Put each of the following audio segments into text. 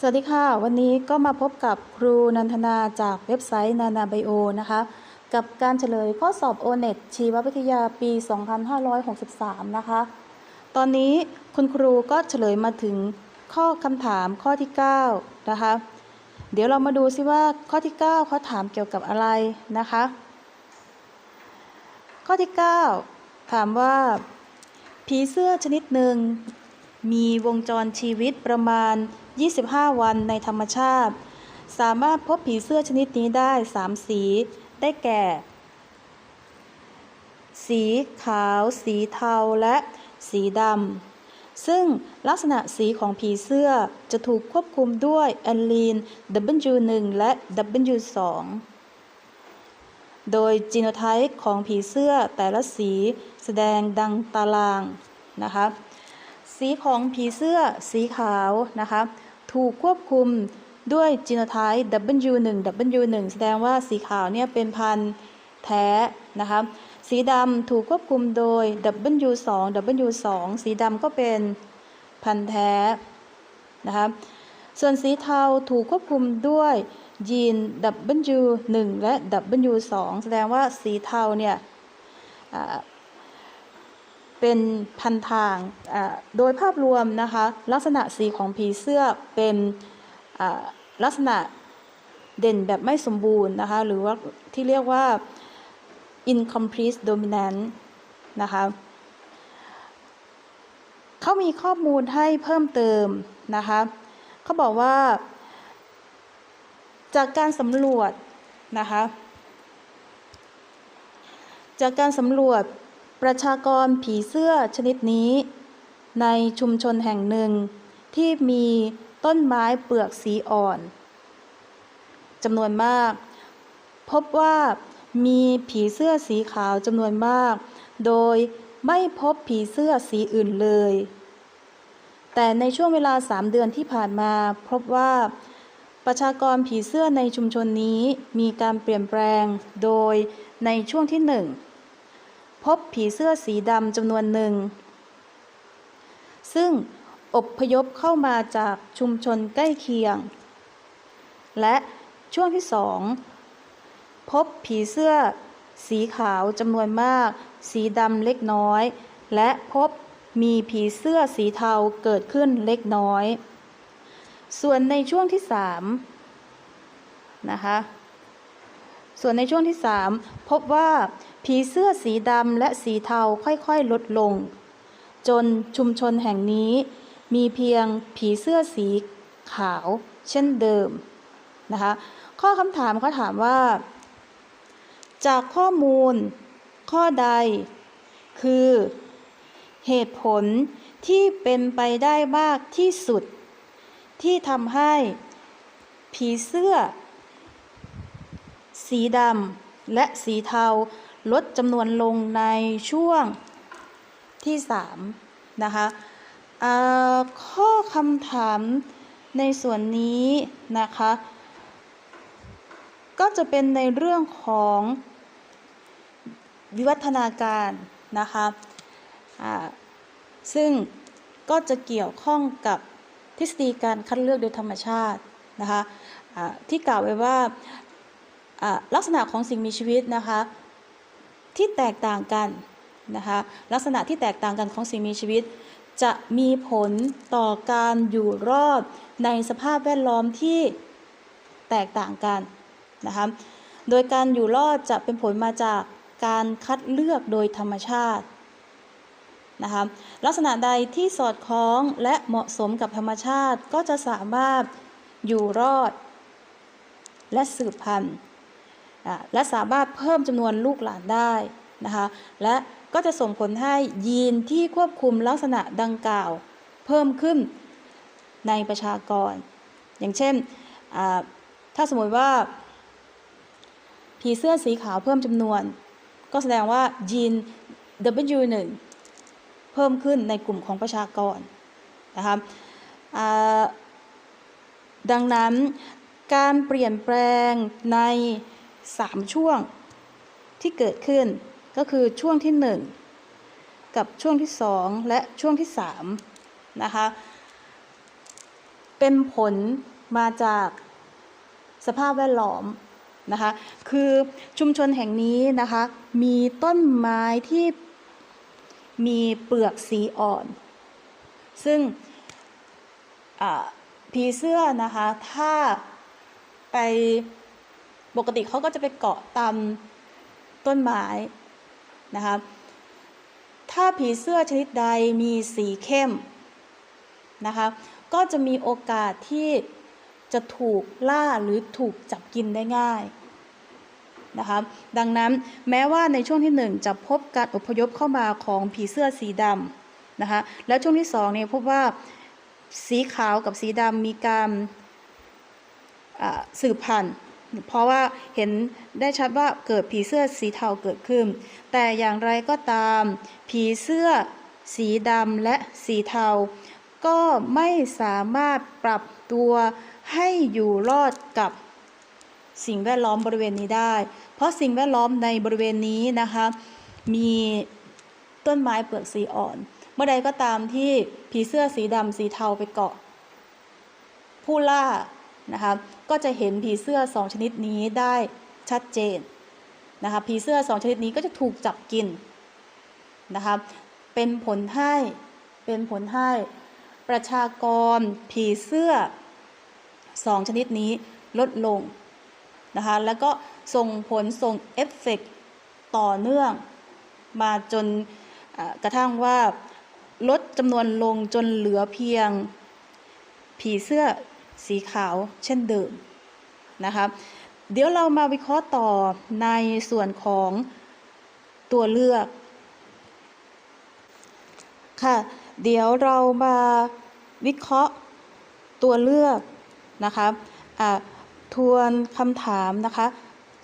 สวัสดีค่ะ วันนี้ก็มาพบกับครูนันทนาจากเว็บไซต์นานาไบโอนะคะ กับการเฉลยข้อสอบ o n e t ชีววิทยาปี 2563 นะคะ ตอนนี้คุณครูก็เฉลยมาถึงข้อคำถามข้อที่ 9 นะคะ เดี๋ยวเรามาดูซิว่าข้อที่ 9 เขาถามเกี่ยวกับอะไรนะคะ ข้อที่ 9 ถามว่า ผีเสื้อชนิดหนึ่งมีวงจรชีวิตประมาณ 25 วันในธรรมชาติ สามารถพบผีเสื้อชนิดนี้ได้ 3 สี ได้แก่ สีขาว สีเทา และสีดำ ซึ่งลักษณะสีของผีเสื้อจะถูกควบคุมด้วยแอลลีน W1 และ W2 โดยจีโนไทป์ของผีเสื้อแต่ละสีแสดงดังตารางนะคะ สีของผีเสื้อสีขาวนะคะ ถูกควบคุมด้วยจีโนไทป์ W1 W1 แสดงว่าสีขาวเนี่ยเป็นพันธุ์แท้นะคะสีดำถูกควบคุมโดย W2 W2 สีดำก็เป็นพันธุ์แท้นะคะส่วนสีเทาถูกควบคุมด้วยยีน W1 และ W2 แสดงว่าสีเทาเนี่ย เป็นพันทาง โดยภาพรวมนะคะลักษณะสีของผีเสื้อเป็นลักษณะเด่นแบบไม่สมบูรณ์นะคะหรือว่าที่เรียกว่า incomplete dominant นะคะเขามีข้อมูลให้เพิ่มเติมนะคะเขาบอกว่า จากการสำรวจนะคะจากการสำรวจ ประชากรผีเสื้อชนิดนี้ ในชุมชนแห่งหนึ่ง ที่มีต้นไม้เปลือกสีอ่อนจำนวนมาก พบว่ามีผีเสื้อสีขาวจำนวนมาก โดยไม่พบผีเสื้อสีอื่นเลย แต่ในช่วงเวลา3เดือนที่ผ่านมาพบว่าประชากรผีเสื้อในชุมชนนี้มีการเปลี่ยนแปลง โดยในช่วงที่หนึ่ง พบผีเสื้อสีดำจำนวนหนึ่ง ซึ่งอบพยพเข้ามาจากชุมชนใกล้เคียง และช่วงที่สองพบผีเสื้อสีขาวจำนวนมาก สีดำเล็กน้อย และพบมีผีเสื้อสีเทาเกิดขึ้นเล็กน้อย ส่วนในช่วงที่สามนะคะ ส่วนในช่วงที่ 3 พบว่าผีเสื้อสีดำและสีเทาค่อยๆ ลดลง จนชุมชนแห่งนี้ มีเพียงผีเสื้อสีขาวเช่นเดิมนะคะข้อคำถามเขาถามว่า จากข้อมูล ข้อใด คือ เหตุผลที่เป็นไปได้มากที่สุด ที่ทำให้ผีเสื้อ สีดำและสีเทาลดจำนวนลงในช่วงที่ 3 นะคะข้อคำถามในส่วนนี้นะคะ ก็จะเป็นในเรื่องของวิวัฒนาการนะคะซึ่งก็จะเกี่ยวข้องกับทฤษฎีการคัดเลือกโดยธรรมชาตินะคะที่กล่าวไว้ว่า ลักษณะของสิ่งมีชีวิตนะคะที่แตกต่างกันนะคะลักษณะที่แตกต่างกันของสิ่งมีชีวิต จะมีผลต่อการอยู่รอดในสภาพแวดล้อมที่แตกต่างกันนะคะโดยการอยู่รอดจะเป็นผลมาจากการคัดเลือกโดยธรรมชาตินะคะลักษณะใดที่สอดคล้องและเหมาะสมกับธรรมชาติก็จะสามารถอยู่รอด และสืบพันธุ์ และสามารถเพิ่มจำนวนลูกหลานได้นะคะและก็จะส่งผลให้ยีนที่ควบคุมลักษณะดังกล่าว เพิ่มขึ้นในประชากร อย่างเช่น ถ้าสมมติว่า ผีเสื้อสีขาวเพิ่มจำนวน ก็แสดงว่ายีน W1 เพิ่มขึ้นในกลุ่มของประชากรนะคะอ่าดังนั้นการเปลี่ยนแปลงใน 3 ช่วงที่เกิดขึ้น ก็คือช่วงที่ 1 กับช่วงที่ 2 และช่วงที่3นะคะเป็นผลมาจากสภาพแวดล้อมนะคะคือชุมชนแห่งนี้นะคะมีต้นไม้ที่มีเปลือกสีอ่อน ซึ่งผีเสื้อนะคะถ้าไป ปกติเขาก็จะไปเกาะตามต้นไม้นะคะถ้าผีเสื้อชนิดใดมีสีเข้มนะคะก็จะมีโอกาสที่จะถูกล่าหรือถูกจับกินได้ง่ายนะคะดังนั้นแม้ว่าในช่วงที่หนึ่งจะพบการอพยพเข้ามาของผีเสื้อสีดำนะคะและช่วงที่สองเนี่ยพบว่าสีขาวกับสีดำมีการสืบพันธุ์ เพราะว่าเห็นได้ชัดว่าเกิดผีเสื้อสีเทาเกิดขึ้น แต่อย่างไรก็ตาม ผีเสื้อสีดำและสีเทา ก็ไม่สามารถปรับตัวให้อยู่รอดกับสิ่งแวดล้อมบริเวณนี้ได้ เพราะสิ่งแวดล้อมในบริเวณนี้นะคะ มีต้นไม้เปลือกสีอ่อน เมื่อใดก็ตามที่ผีเสื้อสีดำสีเทาไปเกาะ ผู้ล่า นะคะก็จะเห็นผีเสื้อสองชนิดนี้ได้ชัดเจนนะคะผีเสื้อสองชนิดนี้ก็จะถูกจับกินนะคะเป็นผลให้เป็นผลให้ประชากรผีเสื้อสองชนิดนี้ลดลงนะคะแล้วก็ส่งผลส่งเอฟเฟกต์ต่อเนื่องมาจนกระทั่งว่าลดจำนวนลงจนเหลือเพียงผีเสื้อ สีขาวเช่นเดิมนะคะเดี๋ยวเรามาวิเคราะห์ต่อในส่วนของตัวเลือก ค่ะ เดี๋ยวเรามาวิเคราะห์ตัวเลือกนะคะะทวนคำถามนะคะ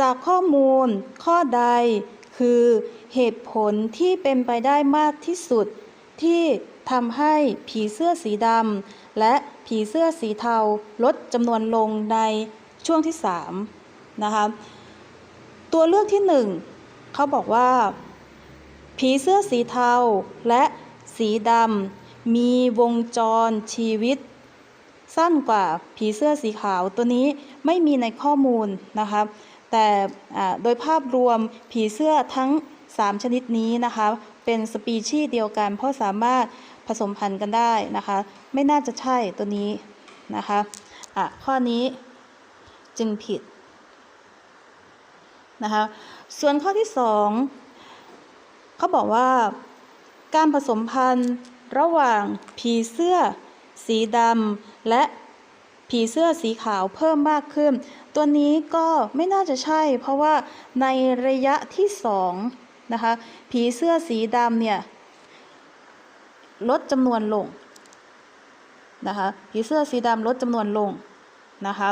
จากข้อมูลข้อใดคือเหตุผลที่เป็นไปได้มากที่สุดที่ทำให้ผีเสื้อสีดำและ ผีเสื้อสีเทาลดจำนวนลงในช่วงที่3นะคะตัวเลือกที่ 1เขาบอกว่า ผีเสื้อสีเทาและสีดำมีวงจรชีวิต สั้นกว่าผีเสื้อสีขาวตัวนี้ไม่มีในข้อมูลนะคะแต่โดยภาพรวมผีเสื้อทั้ง 3 ชนิดนี้นะคะเป็นสปีชีส์เดียวกันเพราะสามารถ ผสมพันธุ์กันได้นะคะ ไม่น่าจะใช่ตัวนี้นะคะอะข้อนี้จึงผิดนะคะส่วนข้อที่2เขาบอกว่าการผสมพันธุ์ระหว่างผีเสื้อสีดำและผีเสื้อสีขาวเพิ่มมากขึ้น ตัวนี้ก็ไม่น่าจะใช่ เพราะว่าในระยะที่สองนะคะผีเสื้อสีดำเนี่ย ลดจำนวนลงนะคะผีเสื้อสีดำลดจำนวนลงนะคะ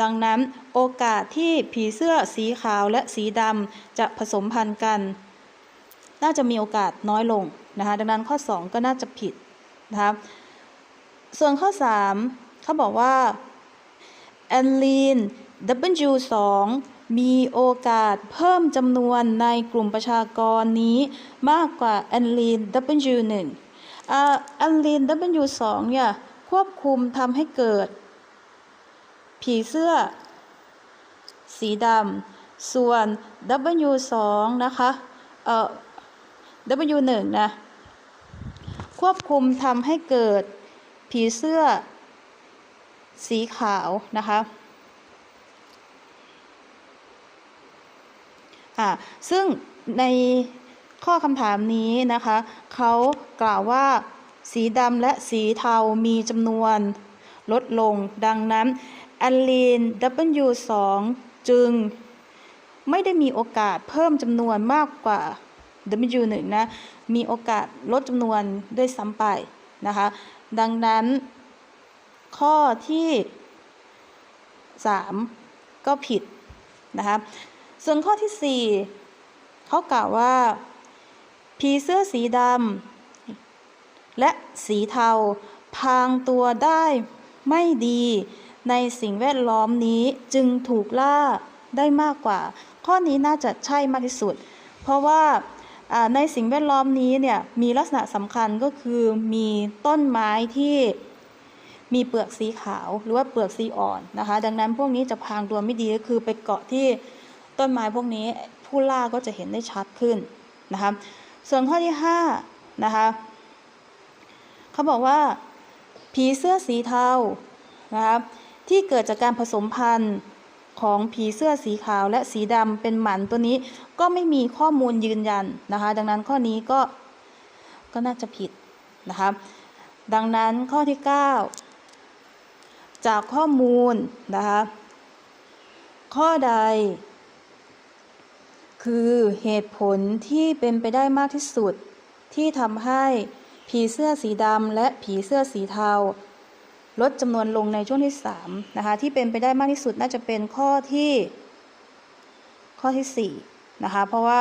ดังนั้นโอกาสที่ผีเสื้อสีขาวและสีดำจะผสมพันธุ์กัน น่าจะมีโอกาสน้อยลงนะคะดังนั้นข้อ 2 ก็น่าจะผิดนะคะส่วนข้อ 3 เขาบอกว่าแอนลีน W2 มีโอกาสเพิ่มจำนวนในกลุ่มประชากรนี้มากกว่าแอนลีน W1 อ่าแอนลีน W2 เนี่ยควบคุมทำให้เกิด ผีเสื้อ สีดำส่วน W2 นะคะเอ่อ W1 นะควบคุมทำให้เกิด ผีเสื้อ สีขาวนะคะอ่าซึ่งใน ข้อคำถามนี้นะคะเขากล่าวว่า สีดำและสีเทามีจำนวนลดลง ดังนั้นแอนลีน W2 จึงไม่ได้มีโอกาสเพิ่มจำนวนมากกว่า W1 นะ มีโอกาสลดจำนวนด้วยซ้ำไปนะคะ ดังนั้น ข้อที่ 3 ก็ผิดนะคะ ส่วนข้อที่ 4 เขากล่าวว่า ผีเสื้อสีดำและสีเทา พางตัวได้ไม่ดีในสิ่งแวดล้อมนี้จึงถูกล่าได้มากกว่า ข้อนี้น่าจะใช่มากที่สุด เพราะว่าในสิ่งแวดล้อมนี้เนี่ยมีลักษณะสำคัญก็คือมีต้นไม้ที่มีเปลือกสีขาวหรือว่าเปลือกสีอ่อนนะคะ ดังนั้นพวกนี้จะพางตัวไม่ดีก็คือไปเกาะที่ต้นไม้พวกนี้ผู้ล่าก็จะเห็นได้ชัดขึ้นนะคะ ส่วนข้อที่5นะคะเขาบอกว่า ผีเสื้อสีเทานะคะที่เกิดจากการผสมพันธุ์ของผีเสื้อสีขาวและสีดำเป็นหมันตัวนี้ก็ไม่มีข้อมูลยืนยันนะคะ ดังนั้นข้อนี้ก็ก็น่าจะผิดนะคะดังนั้นข้อที่ 9 จากข้อมูลนะคะข้อใด คือเหตุผลที่เป็นไปได้มากที่สุด ที่ทำให้ผีเสื้อสีดำและผีเสื้อสีเทา ลดจำนวนลงในช่วงที่3นะคะที่เป็นไปได้มากที่สุดน่าจะเป็นข้อที่ ข้อที่4นะคะเพราะว่า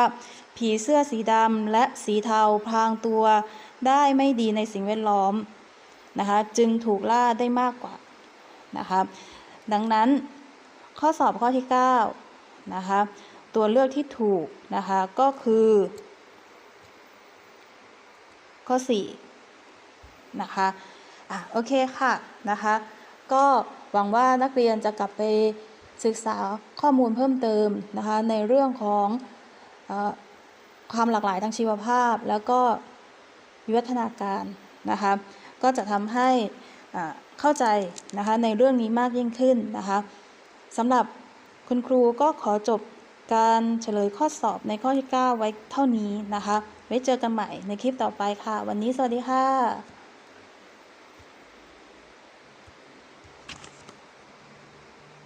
ผีเสื้อสีดำและสีเทาพรางตัวได้ไม่ดีในสิ่งแวดล้อมนะคะจึงถูกล่าได้มากกว่านะคะดังนั้นข้อสอบข้อที่9นะคะ ตัวเลือกที่ถูกนะคะ ก็คือ ข้อ 4 นะคะอะโอเคค่ะนะคะ ก็หวังว่านักเรียนจะกลับไปศึกษาข้อมูลเพิ่มเติมนะคะ ในเรื่องของอความหลากหลายทางชีวภาพ แล้วก็วิวัฒนาการนะคะ ก็จะทำให้เข้าใจนะคะในเรื่องนี้มากยิ่งขึ้นนะคะสำหรับคุณครูก็ขอจบ การเฉลยข้อสอบในข้อที่ 9 ไว้เท่านี้นะคะ ไว้เจอกันใหม่ในคลิปต่อไปค่ะ วันนี้สวัสดีค่ะ